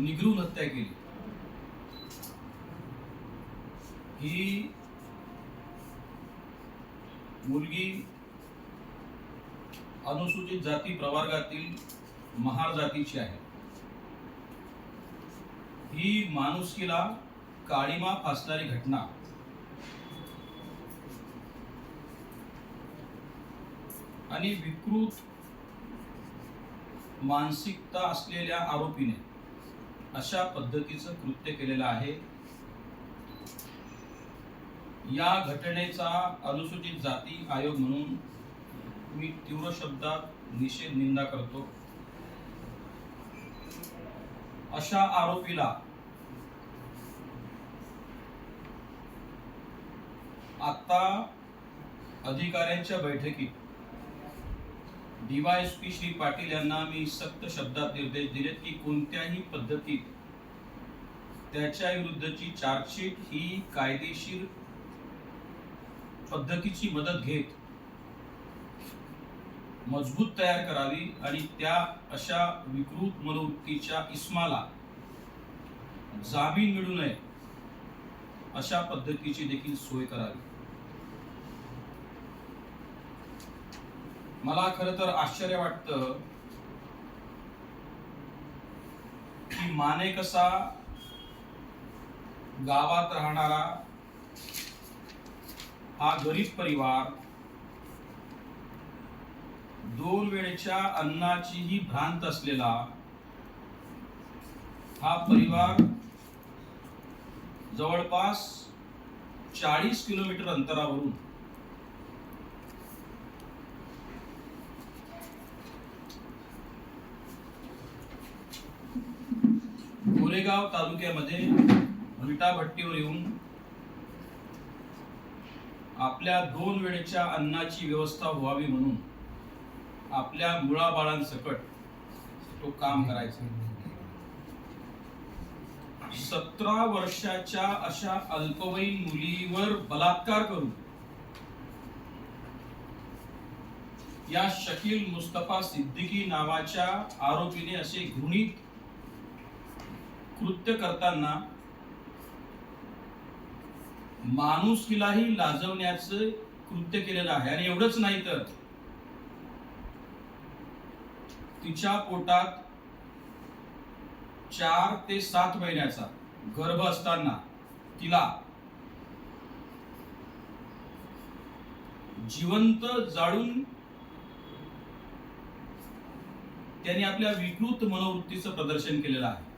निगरून हत्या केली. ही मुलगी अनुसूचित जाती प्रवर्गातील महार जातीची आहे. ही माणुसकीला काळीमा फासणारी घटना. आणि विकृत मानसिकता असलेल्या आरोपीने अशा पद्धतीचं कृत्य केलेलं आहे. या घटनेचा अनुसूचित जाती आयोग म्हणून मी तीव्र शब्दात निषेध निंदा करतो. अशा आरोपीला आता अधिकाऱ्यांच्या बैठकीत डीवायएसपी श्री पाटील यांना मी सक्त शब्दात निर्देश दिलेत की कोणत्याही पद्धतीत त्याच्या विरुद्धची चार्जशीट ही कायदेशीर पद्धतीची मदत घेत मजबूत तयार करावी आणि त्या अशा विकृत मनोवृत्तीच्या इस्माला जामीन मिळू नये अशा पद्धतीची देखील सोय करावी. मला खर तर आश्चर्य वाटतं की माने कसा गावात राहणारा हा गरीब परिवार दोन वेळेच्या अन्नाचीही भ्रांत असलेला हा परिवार जवळपास चाळीस किलोमीटर अंतरावरून गोरेगाव तालुक्यामध्ये विटा भट्टीवर येऊन आपल्या दोन वेळेच्या अन्नाची व्यवस्था व्हावी म्हणून आपल्या मुळाबाळांसकट तो काम करायचा. सतरा वर्षाच्या अशा अल्पवयीन मुलीवर बलात्कार करून या शकील मुस्तफा सिद्दीकी नावाच्या आरोपीने असे घृणित कृत्य करताना माणुसकीलाही लाजवण्याचं कृत्य केलेलं आहे. आणि एवढंच नाही तर तिच्या पोटात चार ते सात महिन्याचा गर्भ असताना तिला जिवंत जाळून त्यांनी आपल्या विकृत मनोवृत्तीचं प्रदर्शन केलेलं आहे.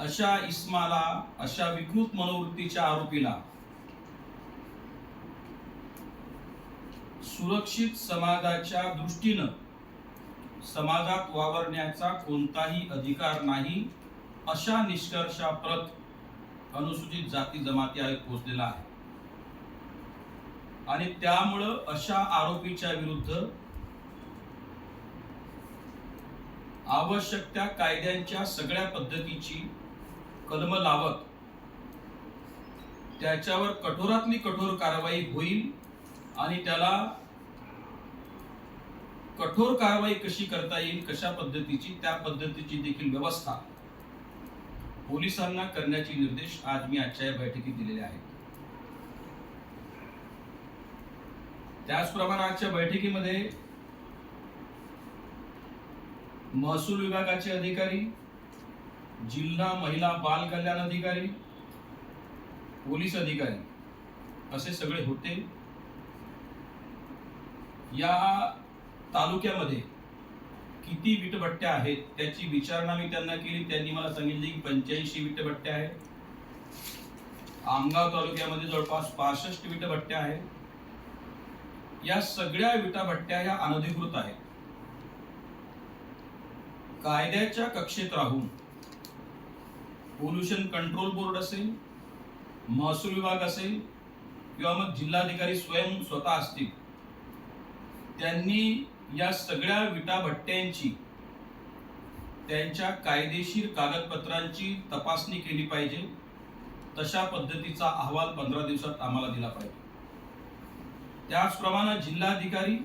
अशा इस्माला अशा विकृत मनोवृत्तीच्या आरोपीला सुरक्षित समाजाच्या दृष्टीनं समाजात वावरण्याचा कोणताही अधिकार नाही अशा निष्कर्षाप्रत अनुसूचित जाती जमाती आयोग पोहोचलेला आहे. आणि त्यामुळं अशा आरोपीच्या विरुद्ध आवश्यक त्या कायद्यांच्या सगळ्या पद्धतीची कलम लावत. त्याच्यावर कठोरातली कठोर कारवाई होईल आणि त्याला कठोर कारवाई कशी करता येईल कशा पद्धतीची त्या पद्धतीची देखील व्यवस्था पोलिसांना करण्याचे निर्देश आज मी आजच्या या बैठकीत दिलेले आहेत. त्याचप्रमाणे आजच्या बैठकीमध्ये महसूल विभागाचे अधिकारी जिल्हा महिला बाल कल्याण अधिकारी पोलीस अधिकारी असे सगळे होते. या तालुक्यामध्ये किती विटभट्ट्या आहेत त्याची विचारणा मी त्यांना केली. त्यांनी मला सांगितले की पंच्याऐंशी विटभट्ट्या आहेत. आमगाव तालुक्यामध्ये जवळपास पासष्ट विटभट्ट्या आहेत. या सगळ्या विटाभट्ट्या या अनधिकृत आहेत. कायद्याच्या कक्षेत राहून पोल्युशन कंट्रोल बोर्ड असेल महसूल विभाग असेल किंवा मग जिल्हाधिकारी स्वयं स्वतः असतील त्यांनी या सगळ्या विटाभट्ट्यांची त्यांच्या कायदेशीर कागदपत्रांची तपासणी केली पाहिजे. तशा पद्धतीचा अहवाल पंधरा दिवसात आम्हाला दिला पाहिजे. त्याचप्रमाणे जिल्हाधिकारी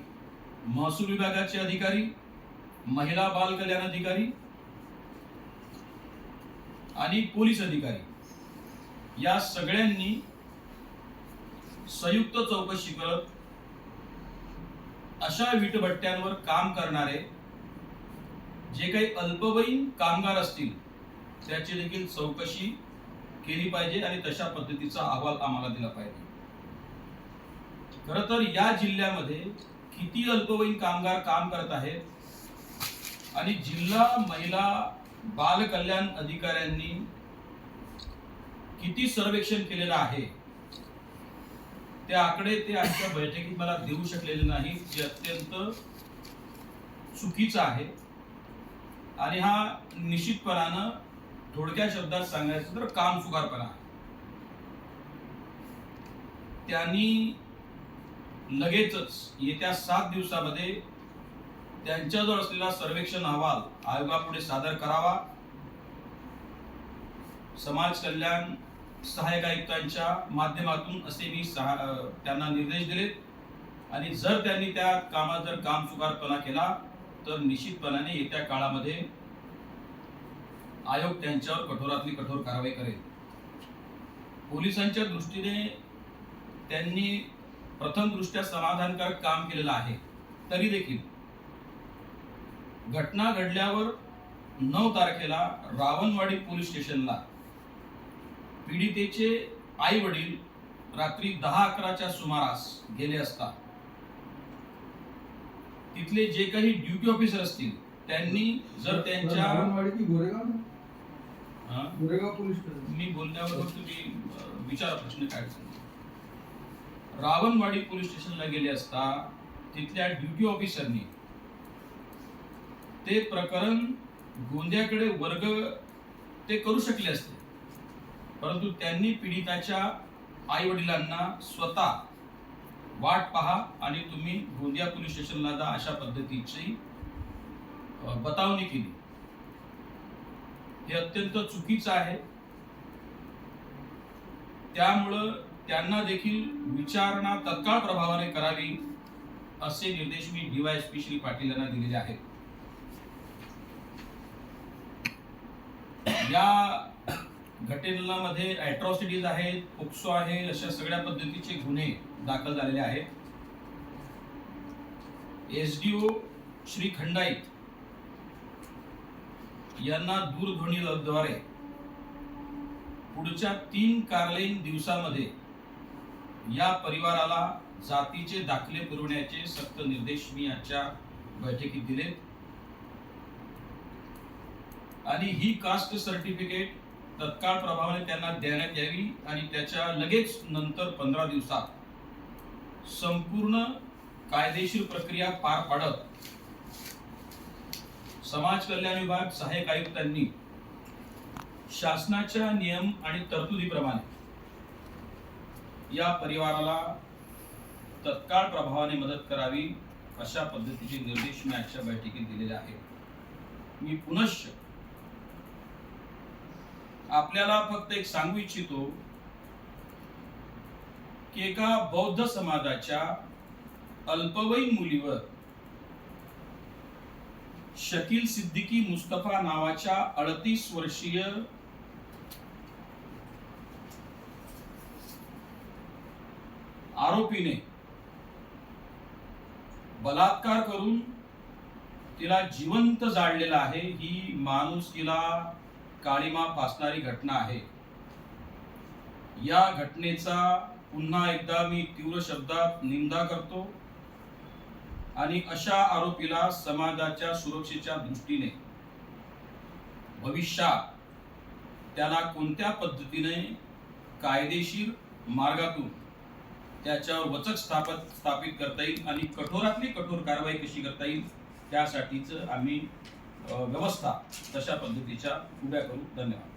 महसूल विभागाचे अधिकारी महिला बाल कल्याण अधिकारी आणि पोलीस अधिकारी. या सगळ्यांनी संयुक्त चौकशी करत अशा वीटभट्ट्यांवर काम करणारे जे काही अल्पवयीन कामगार असतील त्याची देखील चौकशी केली पाहिजे आणि तशा पद्धतीचा अहवाल आम्हाला दिला पाहिजे. खर तर या जिल्ह्यामध्ये किती अल्पवयीन कामगार काम करत आहेत आणि जिल्हा महिला बाल कल्याण अधिकाऱ्यांनी किती सर्वेक्षण केलेलं आहे? ते आकडे ते आजच्या बैठकीत मला देऊ शकलेले नाही जे अत्यंत चुकीचं आहे. आणि हा निश्चितपणानं थोडक्या शब्दात सांगायचं तर काम चुकारपणा आहे त्यांनी लगेचच येत्या सात दिवसामध्ये त्यांच्याजवळ असलेला सर्वेक्षण अहवाल आयोगापुढे सादर करावा. समाज कल्याण सहाय्यक आयुक्तांच्या माध्यमातून असे मी सहा त्यांना निर्देश दिले आणि जर त्यांनी त्या कामात जर काम चुकारपणा केला तर निश्चितपणाने येत्या काळामध्ये आयोग त्यांच्यावर कठोरातली कठोर कारवाई करेल. पोलिसांच्या दृष्टीने त्यांनी प्रथम दृष्ट्या समाधानकारक काम केलेलं आहे. तरी देखील घटना घडल्यावर नऊ तारखेला रावणवाडी पोलीस स्टेशनला पीडितेचे आई वडील रात्री दहा अकराच्या सुमारास गेले असता तिथले जे काही ड्युटी ऑफिसर असतील त्यांनी जर त्यांच्या गोरेगाव? हा? पोलीस मी बोलण्यावर तुम्ही विचारा प्रश्न काय. रावणवाडी पोलीस स्टेशनला गेले असता तिथल्या ड्युटी ऑफिसरनी ते प्रकरण गोंद्याकडे वर्ग ते करू शकले असते. परंतु त्यांनी पीडिताच्या आई वडिलांना स्वतः वाट पहा आणि तुम्ही गोंदिया पोलीस स्टेशनला जा अशा पद्धतीची बतावणी केली. हे अत्यंत चुकीचं आहे. त्यामुळं त्यांना देखील विचारणा तत्काळ प्रभावाने करावी असे निर्देश मी डीवायएसपी श्री पाटील यांना दिलेले आहेत. या घटनेमध्ये ॲट्रॉसिटीज आहेत पोक्सो आहे अशा सगळ्या पद्धतीचे गुन्हे दाखल झालेले आहेत. एस डी श्री खंडाईत यांना दूरध्वनीद्वारे पुढच्या तीन कार्यालयीन दिवसामध्ये या परिवाराला जातीचे दाखले पुरवण्याचे सक्त निर्देश मी आजच्या बैठकीत दिलेत. आणि ही कास्ट सर्टिफिकेट तत्काळ प्रभावाने त्यांना देण्यात यावी आणि त्याच्या लगेच नंतर पंधरा दिवसात संपूर्ण कायदेशीर प्रक्रिया पार पाडत समाज कल्याण विभाग सहाय्यक आयुक्तांनी शासनाच्या नियम आणि तरतुदीप्रमाणे या परिवाराला तत्काळ प्रभावाने मदत करावी अशा पद्धतीचे निर्देश मी आजच्या बैठकीत दिलेले आहेत. मी पुनश्च आपल्याला फक्त एक सांगू इच्छितो की एका बौद्ध समाजाच्या अल्पवयीन मुलीवर शकील सिद्दीकी मुस्तफा नावाच्या अडतीस वर्षीय आरोपीने बलात्कार करून तिला जिवंत जाळलेला आहे. ही माणूस तिला काळीमा फासणारी घटना आहे. या घटनेचा पुन्हा एकदा मी तीव्र शब्दात निंदा करतो आणि अशा आरोपीला समाजाच्या सुरक्षेच्या दृष्टीने भविष्यात त्याला कोणत्या पद्धतीने कायदेशीर मार्गातून त्याच्यावर वचक स्थापत स्थापित करता येईल आणि कठोरातली कठोर कारवाई कशी करता येईल त्यासाठीच आम्ही व्यवस्था तशा पद्धतीच्या उभ्या करू. धन्यवाद.